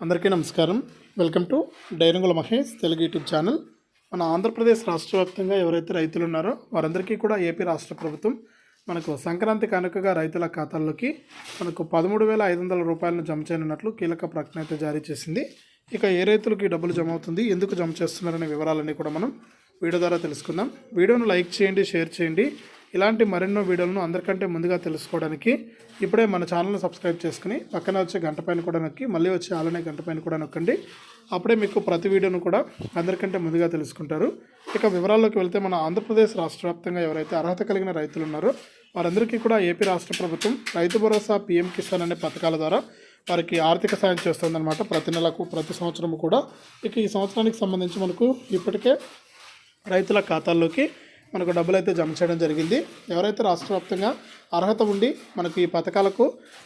అందరికీ నమస్కారం. Welcome to డైరంగుల మహేష్ తెలుగు యూట్యూబ్ ఛానల్. మన ఆంధ్రప్రదేశ్ రాష్ట్ర వ్యాప్తంగా ఎవరైతే రైతులు ఉన్నారో వారందరికీ కూడా ఏపీ రాష్ట్ర ప్రభుత్వం మనకు సంక్రాంతి కానుకగా రైతుల ఖాతాల్లోకి మనకు పదమూడు వేల ఐదు వందల రూపాయలను జమ చేయనున్నట్లు కీలక ప్రకటన అయితే జారీ చేసింది. ఇక ఏ రైతులకి డబ్బులు జమ అవుతుంది ఎందుకు జమ చేస్తున్నారనే వివరాలన్నీ కూడా మనం వీడియో ద్వారా తెలుసుకుందాం. వీడియోను లైక్ చేయండి షేర్ చేయండి. ఇలాంటి మరెన్నో వీడియోలను అందరికంటే ముందుగా తెలుసుకోవడానికి ఇప్పుడే మన ఛానల్ని సబ్స్క్రైబ్ చేసుకుని పక్కన వచ్చే గంట పైన కూడా నొక్కి మళ్ళీ వచ్చే ఆలనే గంట పైన కూడా నొక్కండి. అప్పుడే మీకు ప్రతి వీడియోను కూడా అందరికంటే ముందుగా తెలుసుకుంటారు. ఇక వివరాల్లోకి వెళ్తే మన ఆంధ్రప్రదేశ్ రాష్ట్ర వ్యాప్తంగా ఎవరైతే అర్హత కలిగిన రైతులు ఉన్నారో వారందరికీ కూడా ఏపీ రాష్ట్ర ప్రభుత్వం రైతు భరోసా పీఎం కిసాన్ అనే పథకాల ద్వారా వారికి ఆర్థిక సాయం చేస్తుందన్నమాట ప్రతి నెలకు ప్రతి సంవత్సరం కూడా. ఇక ఈ సంవత్సరానికి సంబంధించి మనకు ఇప్పటికే రైతుల ఖాతాల్లోకి మనకు డబ్బులు అయితే జమ చేయడం జరిగింది. ఎవరైతే రాష్ట్ర వ్యాప్తంగా అర్హత ఉండి మనకు ఈ పథకాలకు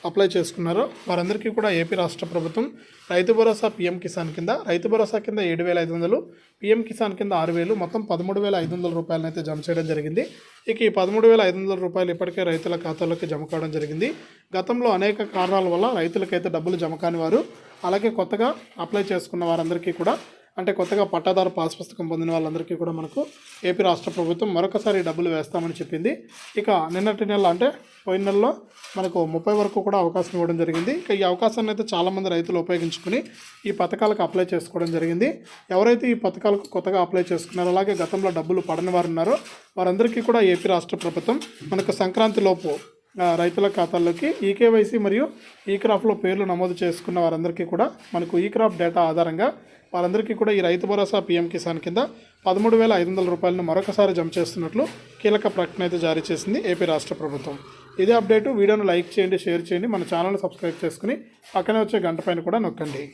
అప్లై చేసుకున్నారో వారందరికీ కూడా ఏపీ రాష్ట్ర ప్రభుత్వం రైతు భరోసా పీఎం కిసాన్ కింద రైతు భరోసా కింద ఏడు వేల ఐదు వందలు పీఎం కిసాన్ కింద ఆరు వేలు మొత్తం పదమూడు వేల ఐదు వందల రూపాయలను అయితే జమ చేయడం జరిగింది. ఇక ఈ పదమూడు వేల ఐదు వందల రూపాయలు ఇప్పటికే రైతుల ఖాతాలోకి జమ కావడం జరిగింది. గతంలో అనేక కారణాల వల్ల రైతులకైతే డబ్బులు జమ కాని వారు అలాగే కొత్తగా అప్లై చేసుకున్న వారందరికీ కూడా అంటే కొత్తగా పట్టాదారు పాస్ పుస్తకం పొందిన వాళ్ళందరికీ కూడా మనకు ఏపీ రాష్ట్ర ప్రభుత్వం మరొకసారి డబ్బులు వేస్తామని చెప్పింది. ఇక నిన్నటి నెల అంటే పోయిన నెలలో మనకు ముప్పై వరకు కూడా అవకాశం ఇవ్వడం జరిగింది. ఇక ఈ అవకాశాన్ని అయితే చాలామంది రైతులు ఉపయోగించుకుని ఈ పథకాలకు అప్లై చేసుకోవడం జరిగింది. ఎవరైతే ఈ పథకాలకు కొత్తగా అప్లై చేసుకున్నారో అలాగే గతంలో డబ్బులు పడని వారు ఉన్నారో వారందరికీ కూడా ఏపీ రాష్ట్ర ప్రభుత్వం మనకు సంక్రాంతి లోపు రైతుల ఖాతాల్లోకి ఈకేవైసీ మరియు ఈ క్రాప్లో పేర్లు నమోదు చేసుకున్న వారందరికీ కూడా మనకు ఈ క్రాప్ డేటా ఆధారంగా వారందరికీ కూడా ఈ రైతు భరోసా పీఎం కిసాన్ కింద పదమూడు వేల ఐదు వందల రూపాయలను మరొకసారి జమ చేస్తున్నట్లు కీలక ప్రకటన అయితే జారీ చేసింది ఏపీ రాష్ట్ర ప్రభుత్వం. ఇదే అప్డేటు వీడియోను లైక్ చేయండి షేర్ చేయండి మన ఛానల్ని సబ్స్క్రైబ్ చేసుకుని పక్కనే వచ్చే గంట పైన కూడా నొక్కండి.